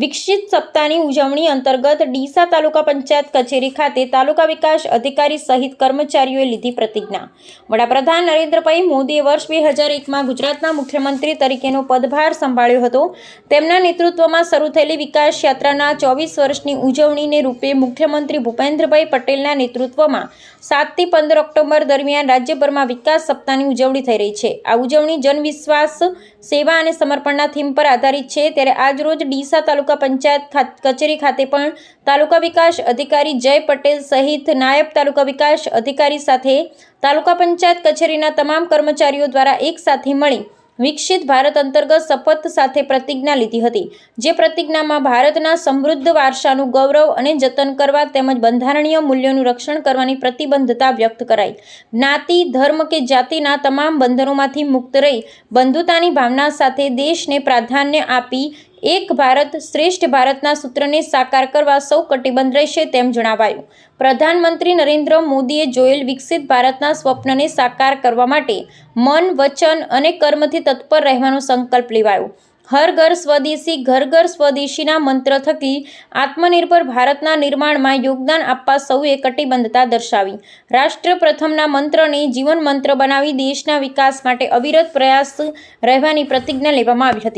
વિકસિત સપ્તાહની ઉજવણી અંતર્ગત ડીસા તાલુકા પંચાયત કચેરી ખાતે તાલુકા વિકાસ અધિકારી સહિત કર્મચારીઓએ લીધી પ્રતિજ્ઞા. વડાપ્રધાન નરેન્દ્રભાઈ મોદીએ વર્ષ બે હજાર એકમાં ગુજરાતના મુખ્યમંત્રી તરીકેનો પદભાર સંભાળ્યો હતો. તેમના નેતૃત્વમાં શરૂ થયેલી વિકાસ યાત્રાના ચોવીસ વર્ષની ઉજવણીને રૂપે મુખ્યમંત્રી ભૂપેન્દ્રભાઈ પટેલના નેતૃત્વમાં સાતથી પંદર ઓક્ટોબર દરમિયાન રાજ્યભરમાં વિકાસ સપ્તાહની ઉજવણી થઈ રહી છે. આ ઉજવણી જનવિશ્વાસ, સેવા અને સમર્પણના થીમ પર આધારિત છે. ત્યારે આજરોજ ડીસા તાલુકા પંચાયત ખાત- કચેરી ખાતે પણ તાલુકા વિકાસ અધિકારી જય પટેલ સહિત નાયબ તાલુકા વિકાસ અધિકારી સાથે તાલુકા પંચાયત કચેરીના તમામ કર્મચારીઓ દ્વારા એકસાથે મળી વિકસિત ભારત અંતર્ગત શપથ સાથે પ્રતિજ્ઞા લીધી હતી. જે પ્રતિજ્ઞામાં ભારતના સમૃદ્ધ વારસાનું ગૌરવ અને જતન કરવા તેમજ બંધારણીય મૂલ્યોનું રક્ષણ કરવાની પ્રતિબદ્ધતા વ્યક્ત કરાઈ. જ્ઞાતિ, ધર્મ કે જાતિના તમામ બંધનોમાંથી મુક્ત રહી બંધુતાની ભાવના સાથે દેશને પ્રાધાન્ય આપી એક ભારત શ્રેષ્ઠ ભારતના સૂત્રને સાકાર કરવા સૌ કટિબદ્ધ રહેશે તેમ જણાવાયું. પ્રધાનમંત્રી નરેન્દ્ર મોદીએ જોયેલ વિકસિત ભારતના સ્વપ્નને સાકાર કરવા માટે મન, વચન અને કર્મથી તત્પર રહેવાનો સંકલ્પ લેવાયો. હર ઘર સ્વદેશી, ઘર ઘર સ્વદેશીના મંત્ર થકી આત્મનિર્ભર ભારતના નિર્માણમાં યોગદાન આપવા સૌએ કટિબદ્ધતા દર્શાવી. રાષ્ટ્ર પ્રથમના મંત્રને જીવન મંત્ર બનાવી દેશના વિકાસ માટે અવિરત પ્રયાસ રહેવાની પ્રતિજ્ઞા લેવામાં આવી હતી.